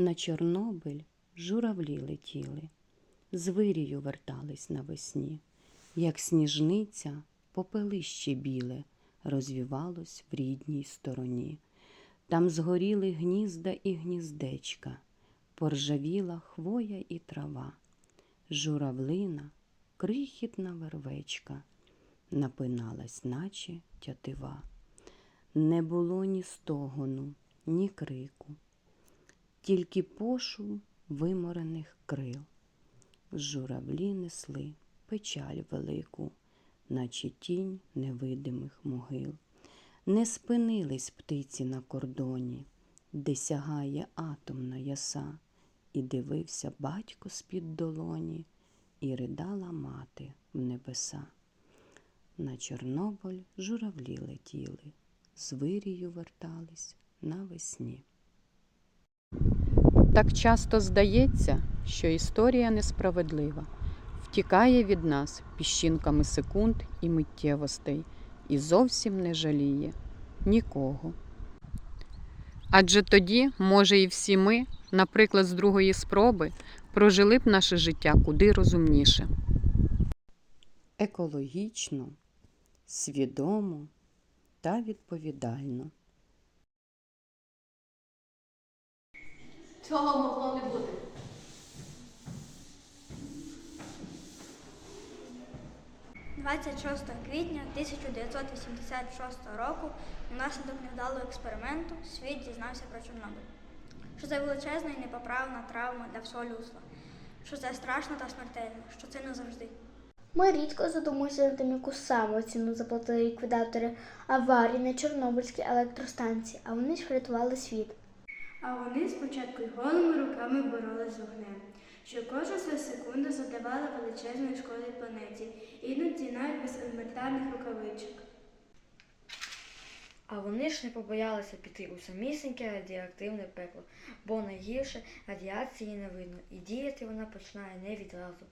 На Чорнобиль журавлі летіли, з вирію вертались навесні, як сніжниця попелище біле розвівалось в рідній стороні. Там згоріли гнізда і гніздечка, поржавіла хвоя і трава, журавлина, крихітна вервечка, напиналась, наче тятива. Не було ні стогону, ні крику, тільки пошум виморених крил. Журавлі несли печаль велику, наче тінь невидимих могил. Не спинились птиці на кордоні, де сягає атомна яса, і дивився батько з-під долоні, і ридала мати в небеса. На Чорнобиль журавлі летіли, з вирію вертались навесні. Так часто здається, що історія несправедлива, втікає від нас піщинками секунд і миттєвостей і зовсім не жаліє нікого. Адже тоді, може, і всі ми, наприклад, з другої спроби, прожили б наше життя куди розумніше. Екологічно, свідомо та відповідально. Цього могло не бути. – 26 квітня 1986 року внаслідок невдалого експерименту світ дізнався про Чорнобиль. Що це величезна і непоправна травма для всього людства, що це страшно та смертельно, що це назавжди. Ми рідко задумуємося над тим, яку саму ціну заплатили ліквідатори аварії на Чорнобильській електростанції, а вони ж врятували світ. А вони спочатку й голими руками боролися з вогнем, що кожна своя секунда завдавала величезної шкоди планеті, іноді навіть без елементарних рукавичок. А вони ж не побоялися піти у самісіньке радіоактивне пекло, бо найгірше радіації не видно, і діяти вона починає не відразу.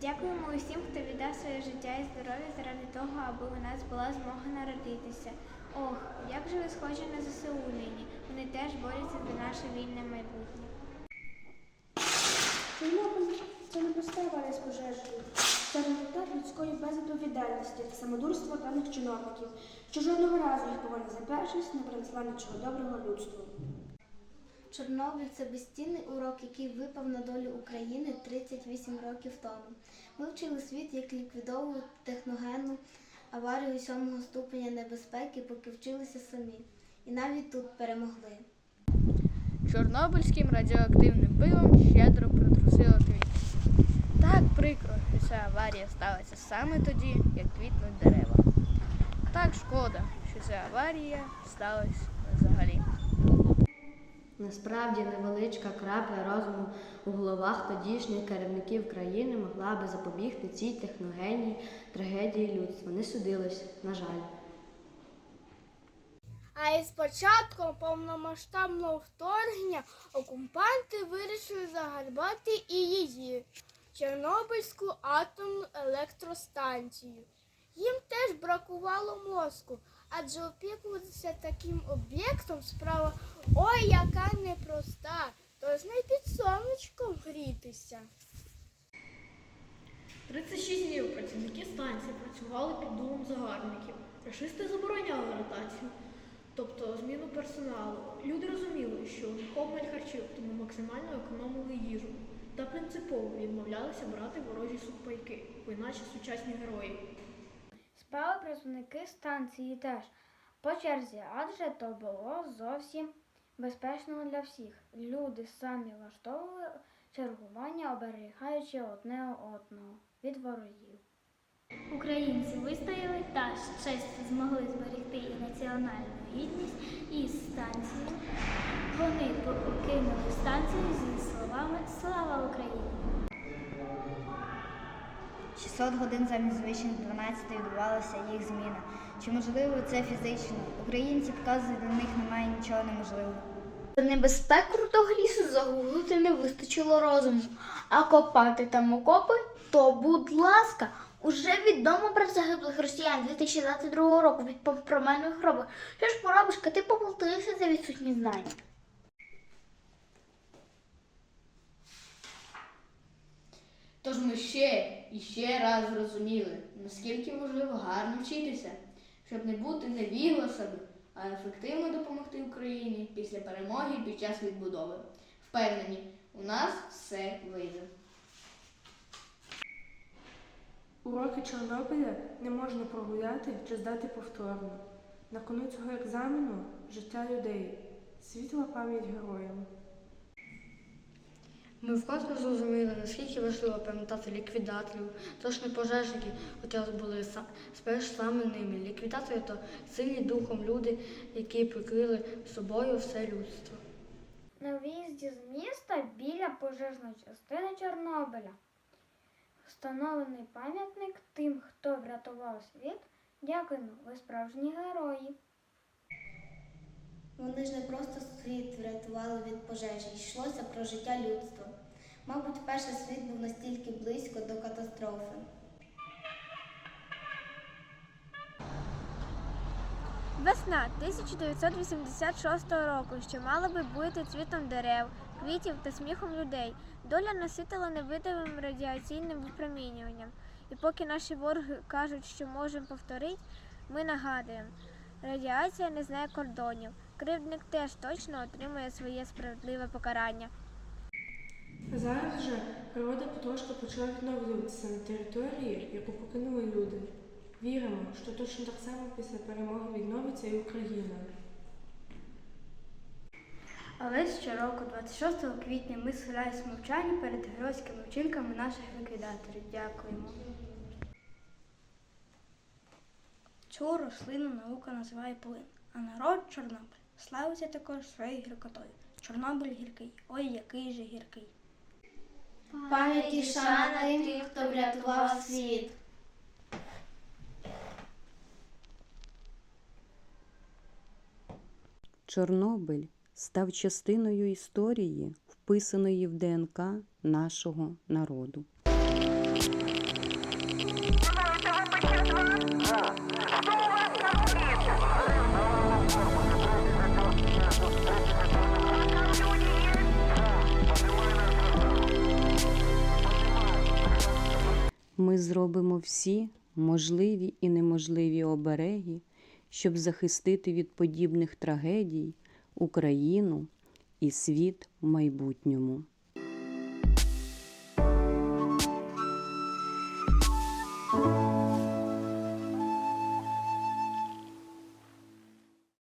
Дякуємо усім, хто віддав своє життя і здоров'я заради того, аби у нас була змога народитися. Ох, як же ви схожі на ЗСУ нині. Вони теж борються за наше вільне майбутнє. Чорнобиль це не проста аварія з пожежею. Це результат людської безвідповідальності та самодурства певних чиновників, що жодного разу їх повинні запершись не принесла нічого доброго людству. Чорнобиль це безцінний урок, який випав на долю України 38 років тому. Ми вчили світ, як ліквідовувати техногенну аварію сьомого ступеня небезпеки, поки вчилися самі. І навіть тут перемогли. Чорнобильським радіоактивним пилом щедро протрусило квіти. Так прикро, що ця аварія сталася саме тоді, як квітнуть дерева. Так шкода, що ця аварія сталася. Насправді невеличка крапля розуму у головах тодішніх керівників країни могла би запобігти цій техногенній трагедії людства. Не судилось, на жаль. А із початком повномасштабного вторгнення окупанти вирішили загарбати і її Чорнобильську атомну електростанцію. Їм теж бракувало мозку, адже опікуватися таким об'єктом справа ой, яка непроста. Тож не під сонечком грітися. 36 днів працівники станції працювали під дулом загарбників. Рашисти забороняли ротацію, тобто зміну персоналу. Люди розуміли, що них обмаль харчів, тому максимально економили їжу та принципово відмовлялися брати ворожі сухпайки, бо іначе сучасні герої. Спали працівники станції теж по черзі, адже то було зовсім безпечно для всіх. Люди самі влаштовували чергування, оберігаючи одне одного від ворогів. Українці вистояли та з честю змогли зберегти і національну гідність і станцію. Вони покинули станцію зі словами Слава Україні! 600 годин замість звичних 12 відбувалася їх зміна. Чи можливо це фізично? Українці показують, для них немає нічого неможливого. За небезпеку крутого лісу загуглити не вистачило розуму, а копати там окопи, то, будь ласка, уже відомо про загиблих росіян 2022 року від променної хвороби. Що ж поробиш, ти поплатився за відсутність знань. Тож ми ще і ще раз зрозуміли, наскільки важливо гарно вчитися, щоб не бути невігласами, а ефективно допомогти Україні після перемоги під час відбудови. Впевнені, у нас все вийде. Уроки Чорнобиля не можна прогуляти чи здати повторно. На кону цього екзамену життя людей, світла пам'ять героям. Ми вкотре зрозуміли, наскільки важливо пам'ятати ліквідаторів, тож не пожежників, хоча були са- спершу саме ними. Ліквідатори то сильні духом люди, які прикрили собою все людство. На виїзді з міста біля пожежної частини Чорнобиля встановлений пам'ятник тим, хто врятував світ. Дякуємо, ви справжні герої. Вони ж не просто світ врятували від пожежі, йшлося про життя людства. Мабуть, вперше світ був настільки близько до катастрофи. Весна 1986 року, що мала би бути цвітом дерев, квітів та сміхом людей, доля наситила невидимим радіаційним випромінюванням. І поки наші вороги кажуть, що можемо повторити, ми нагадуємо, радіація не знає кордонів. Кривдник теж точно отримує своє справедливе покарання. Зараз же природа потрошки почала відновлюватися на території, яку покинули люди. Віримо, що точно так само після перемоги відновиться і Україна. Але щороку, 26 квітня, ми схиляємось в мовчанні перед геройськими вчинками наших ліквідаторів. Дякуємо. Цю рослину наука називає плин, а народ Чорнобиль славиться також своєю гіркотою. Чорнобиль гіркий, ой, який же гіркий. Пам'ять і шана тим, хто врятував світ. Чорнобиль став частиною історії, вписаної в ДНК нашого народу. Ми зробимо всі можливі і неможливі обереги, щоб захистити від подібних трагедій Україну і світ в майбутньому.